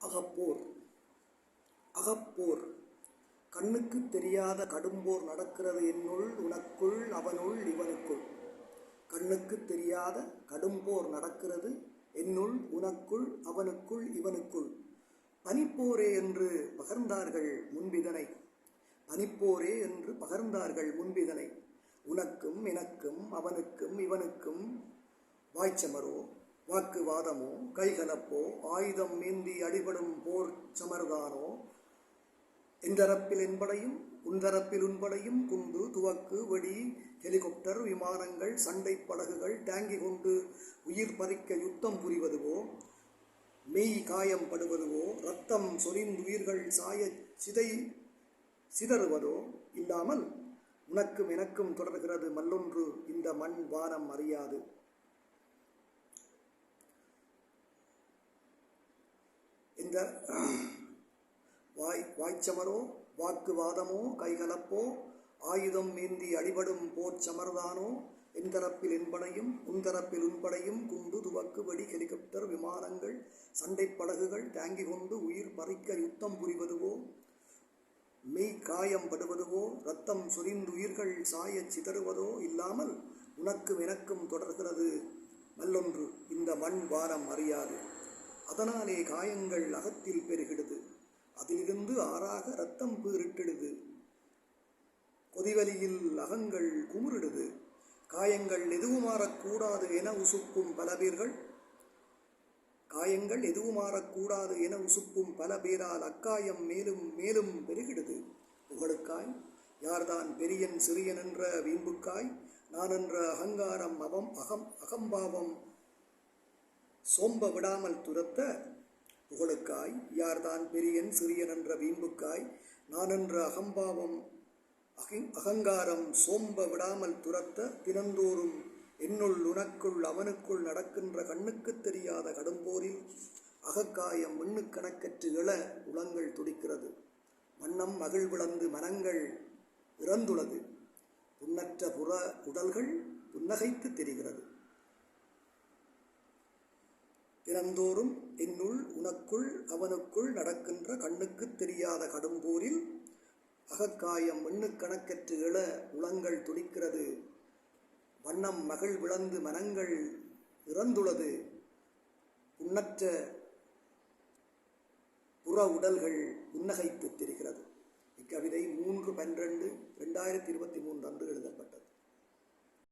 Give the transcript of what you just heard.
அகப்போர். அகப்போர். கண்ணுக்கு தெரியாத கடும்போர் நடக்கிறது என்னுள் உனக்குள் அவனுள் இவனுக்குள். கண்ணுக்கு தெரியாத கடும்போர் நடக்கிறது என்னுள் உனக்குள் அவனுக்குள் இவனுக்குள். பனிப்போரே என்று பகர்ந்தார்கள் முன்பிதனை. பனிப்போரே என்று பகர்ந்தார்கள் முன்பிதனை. உனக்கும் எனக்கும் அவனுக்கும் இவனுக்கும். வாய்ச்சமரோ வாக்குவாதமோ கைகலப்போ ஆயுதம் ஏந்தி அடிபடும் போர் சமர்தானோ எந்தரப்பில் என்படையும் உந்தரப்பில் உண்படையும் குண்டு துவக்கு வெடி ஹெலிகாப்டர் விமானங்கள் சண்டை படகுகள் டேங்கி கொண்டு உயிர் பறிக்க யுத்தம் புரிவதுவோ மெய் காயம் படுவதுவோ ரத்தம் சொரிந்து உயிர்கள் சாய சிதை சிதறுவதோ இல்லாமல் உனக்கும் எனக்கும் தொடர்கிறது மல்லொன்று. இந்த மண் வானம் அறியாது. இந்த வாய் வாய்ச்சமரோ வாக்குவாதமோ கைகலப்போ ஆயுதம் ஏந்தி அடிபடும் போர் சமர்தானோ எந்தரப்பில் என்பனையும் உந்தரப்பில் உண்படையும் குண்டு துவக்கு வெடி ஹெலிகாப்டர் விமானங்கள் சண்டை படகுகள் தாங்கி கொண்டு உயிர் பறிக்க யுத்தம் புரிவதுவோ மெய் காயம் படுவதுவோ ரத்தம் சொரிந்து உயிர்கள் சாயச் சிதறுவதோ இல்லாமல் உனக்கும் எனக்கும் தொடர்கிறது. நல்லொன்று இந்த மண் வாரம் அறியாது. அதனாலே காயங்கள் அகத்தில் பெருகிடுது. அதிலிருந்து ஆறாக ரத்தம் பீரிட்டிடுது கொதிவலியில் அகங்கள் குமுறிடுது. காயங்கள் எதுவும் மாறக்கூடாது என உசுப்பும் பல பேர்கள் காயங்கள் எதுவும் மாறக்கூடாது என உசுப்பும் பல பேரால் அக்காயம் மேலும் மேலும் பெருகிடுது. புகழுக்காய் யார்தான் பெரியன் சிறியன் என்ற வீம்புக்காய் நான் என்ற அகங்காரம் அவம் அகம் அகம்பாவம் சோம்ப விடாமல் துரத்த புகழுக்காய் யார்தான் பெரியன் சிறியன் என்ற வீம்புக்காய் நான் என்ற அகம்பாவம் அகிங் அகங்காரம் சோம்ப விடாமல் துரத்த தினந்தோறும் என்னுள் உனக்குள் அவனுக்குள் நடக்கின்ற கண்ணுக்குத் தெரியாத கடும்போரில் அகக்காயம் மின்னு கணக்கற்று எழ உளங்கள் துடிக்கிறது. வண்ணம் மகிழ் விளந்து மனங்கள் இறந்துள்ளது புன்னற்ற புற உடல்கள் புன்னகைத்து தெரிகிறது. தினந்தோறும் என்னுள் உனக்குள் அவனுக்குள் நடக்கின்ற கண்ணுக்குத் தெரியாத கடும்போரில் அகக்காயம் கணக்கற்று எழ உளங்கள் துடிக்கிறது. வண்ணம் மகள் விளந்து மனங்கள் இறந்துள்ளது உண்ணற்ற புற உடல்கள் புன்னகைத்து தெரிகிறது. இக்கவிதை மூன்று பன்னிரண்டு ரெண்டாயிரத்தி இருபத்தி மூன்று அன்று எழுதப்பட்டது.